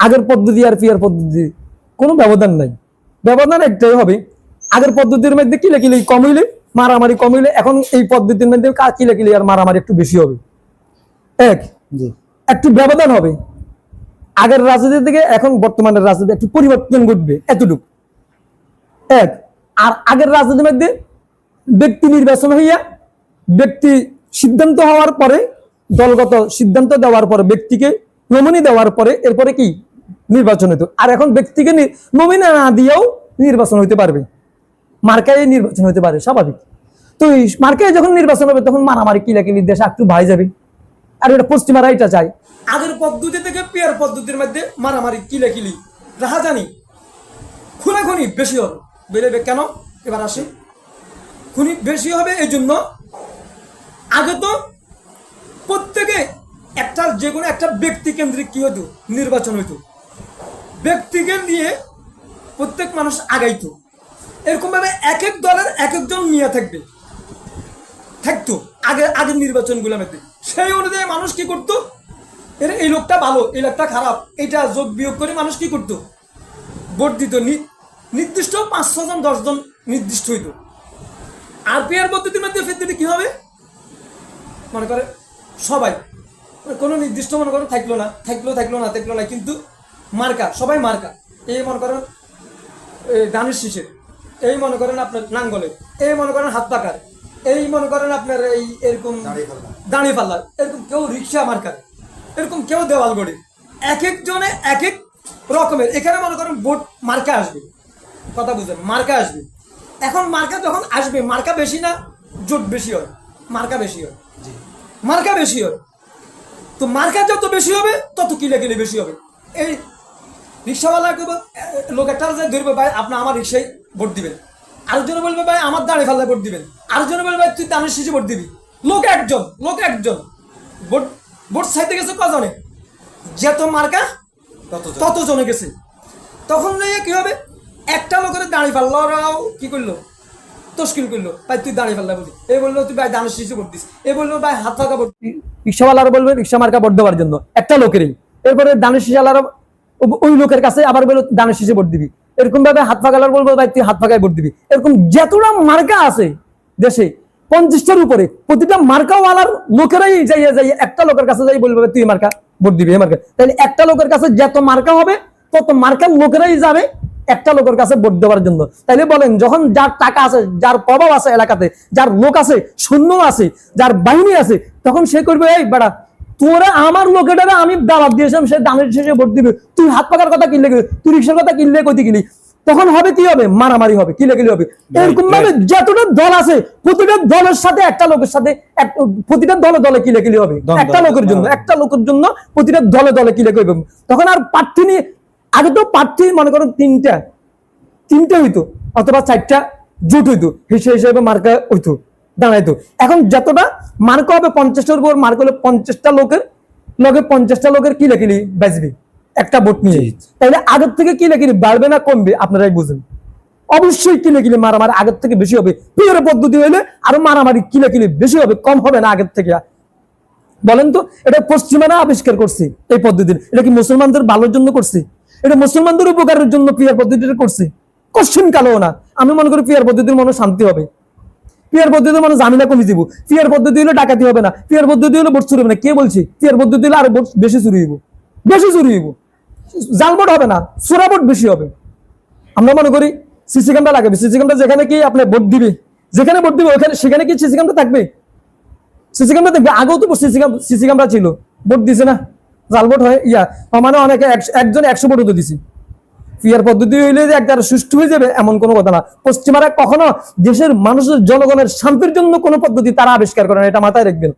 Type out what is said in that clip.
আগের পদ্ধতি আর পিয়ার পদ্ধতি কোনো ব্যবধান নাই। ব্যবধান একটাই হবে আগের পদ্ধতির মধ্যে কিলে কিলে কম হইলে মারামারি কম হইলে এখন এই পদ্ধতির মধ্যে কা- কিলে কিলে আর মারামারি একটু বেশি হবে। এক একটু ব্যবধান হবে। আগের রাজনীতি থেকে এখন বর্তমানের রাজনীতি একটু পরিবর্তন ঘটবে এতটুকু। এক আর আগের রাজনীতির মধ্যে ব্যক্তি নির্বাচন হইয়া ব্যক্তি সিদ্ধান্ত হওয়ার পরে দলগত সিদ্ধান্ত দেওয়ার পরে ব্যক্তিকে নমিনি দেওয়ার পরে এরপরে কি? নির্বাচন হইতো। আর এখন ব্যক্তিকে নমিনি না দিয়েও নির্বাচন হইতে পারবে। মার্কায় নির্বাচন হতে পারে, স্বাভাবিক। তো মার্কায় যখন নির্বাচন হবে, তখন মারামারি কিলাকিলি দেশ একটু ভাই যাবে। আর এটা পশ্চিমারা এটা চাই আগের পদ্ধতি থেকে পেয়ার পদ্ধতির মধ্যে মারামারি, কিলাকিলি, রাহাজানি, খুনাখুনি বেশি হবে। বেড়েবে কেন? এবার আসি। খুনি বেশি হবে এই জন্য আগে তো প্রত্যেকে একটা যে কোনো একটা ব্যক্তি কেন্দ্রিক কি হতো নির্বাচন হইতো। ব্যক্তিকে নিয়ে প্রত্যেক মানুষ আগাইতো। এরকম ভাবে এক এক দলের এক একজন নিয়ে থাকবে। থাকতো। আগে আগের নির্বাচনগুলোর মধ্যে সেই অনুযায়ী মানুষ কি করতো? এর, এই লোকটা ভালো, এই লোকটা খারাপ এটা যোগ বিয়োগ করে মানুষ কি করতো? ভোট দিত। নির্দিষ্ট পাঁচ ছজন দশজন নির্দিষ্ট হইত। আর পিয়ার পদ্ধতির মধ্যে ফেরতে কি হবে? মনে করে সবাই। কোনো নির্দিষ্ট মনে করেন থাকল না, থাকল থাকল না থাকল না, কিন্তু মার্কা সবাই মার্কা। এই মনে করেন এই দানের শীষের। এই মনে করেন আপনার নাঙ্গলের। এই মনে করেন হাত পাকার। এই মনে করেন আপনার এই এরকম দাঁড়িয়ে পাল্লার। এরকম কেউ রিক্সা মার্কার। এরকম কেউ দেওয়াল গড়ে। এক একজনে এক এক রকমের। এখানে মনে করেন বোট মার্কা আসবে। কথা বুঝলেন মার্কা আসবে। এখন মার্কা যখন আসবে মার্কা বেশি না জোট বেশি হয়। মার্কা বেশি হয়। মার্কা বেশি হয়। তো মার্কা যত বেশি হবে তত কিলে কিলে বেশি হবে। এই রিক্সাওয়ালা কইব লোক একটা যে ধরবে ভাই আপনি আমার রিক্সায় ভোট দিবেন। আরেকজনে বলবে ভাই আমার দাঁড়িয়ে ফাল্লায় ভোট দিবেন। আরেকজনে বলবে ভাই তুই দানের শেষে ভোট দিবি। লোক একজন লোক একজন। ভোট ভোট চাইতে গেছে কজনে? যত মার্কা তত জনে গেছে। তখন যে কি হবে? একটা লোকের দাঁড়িয়ে ফাল্লারাও কি করল? তস্কিল করল। ভাই তুই দাঁড়িয়ে ফেললা বলি। এ বলল তুই ভাই দানের শিশু ভোট দিস। এ বলল ভাই হাত ফাঁকা ভোট রিক্সাওয়ালারা বলবে রিক্সা মার্কা ভোট দেওয়ার জন্য। একটা লোকেরই। এরপরে দানের শিশালারা ওই লোকের কাছে আবার বলল দানের শিশে ভোট দিবি। এরকম ভাবে হাত ফাঁকালার বলব, ভাই, তুই হাত ফাঁকায় ভোট দিবি। এরকম যতটা মার্কা আছে দেশে, পঞ্চাশটার উপরে, প্রতিটা মার্কাওয়ালার লোকেরাই যাইয়া যাই একটা লোকের কাছে যাই বলবে তুই মার্কা ভোট দিবি মার্কা। তাহলে একটা লোকের কাছে যত মার্কা হবে, তত মার্কার লোকেরাই যাবে একটা লোকের কাছে ভোট দেওয়ার জন্য। তাইলে বলেন, যখন যার টাকা আছে, যার প্রভাব আছে এলাকাতে, যার লোক আছে সৈন্য আছে, যার বাহিনী আছে, তখন সে করবে, এই বেড়া তোরা আমার লোকেটারে আমি দাবাত দিয়েছিলাম সে দানের শেষে ভোট দিবে। তুই হাত পাকার কথা কিনলে গেলি তুই রিক্সার কথা কিনলে কইতে গেলি তখন হবে কি হবে? মারামারি হবে কিলে কিলে হবে। এরকম ভাবে যতটা দল আছে প্রতিটা দলের সাথে একটা লোকের সাথে প্রতিটা দলে দলে কিলে কিলে হবে। একটা লোকের জন্য হ্যাঁ। একটা লোকের জন্য প্রতিটা দলে দলে কিলে করবে তখন আর প্রার্থী নিয়ে আগে তো প্রার্থী মনে করো তিনটা তিনটে হইতো অথবা চারটা জোট হইতো হিসেবে হিসেবে মার্কা হইতো। দাঁড়াইতো এখন যতটা মার্কা হবে পঞ্চাশটার উপর মার্ক হলে পঞ্চাশটা লোকের লগে পঞ্চাশটা লোকের কি লেখিলি বাঁচবে। একটা ভোট নিয়ে। জি। তাহলে আগের থেকে কি লেখিলি বাড়বে না কমবে? আপনারাই বুঝেন। অবশ্যই কিলে কিলে মারামারি? আগের থেকে বেশি হবে। পিওর পদ্ধতি হইলে আরও মারামারি কিলে কিলে বেশি হবে কম হবে না আগের থেকে। বলেন তো এটা পশ্চিমারা আবিষ্কার করছি এই পদ্ধতি এটা কি মুসলমানদের ভালোর জন্য করছে? এটা মুসলমানদের উপকারের জন্য পিয়ার পদ্ধতিটা করছে? কোশ্চিন কালো না। আমি মনে করি পিয়ার পদ্ধতির মনে শান্তি হবে। পিয়ার পদ্ধতি মানে জামিনা কমে দিব পিয়ার পদ্ধতি হলে ডাকাতি হবে না। পিয়ার পদ্ধতি হলে ভোট চুরি হবে না। কে বলছে? পিয়ার পদ্ধতি হলে আরও বেশি চুরি হইব। বেশি চুরি হইব। জাল ভোট হবে না, চোরা ভোট বেশি হবে। আমরা মনে করি সিসি ক্যামেরা লাগাবে। সিসি ক্যামেরা যেখানে কি আপনি ভোট দিবে, যেখানে ভোট দিবে, ওখানে সেখানে কি সিসি ক্যামেরা থাকবে? সিসি ক্যামেরা দেখবে আগেও তো সিসি সিসি ক্যামেরা ছিল। ভোট দিছে না। জাল ভোট হয়, ইয়া। মানে অনেকে একজন একশো ভোটও তো দিছে। পিয়ার পদ্ধতি হইলে যে একটা সুষ্ঠু হয়ে যাবে, এমন কোনো কথা না। পশ্চিমারা কখনো দেশের মানুষের জনগণের শান্তির জন্য কোনো পদ্ধতি তারা আবিষ্কার করে না, এটা মাথায় রাখবেন।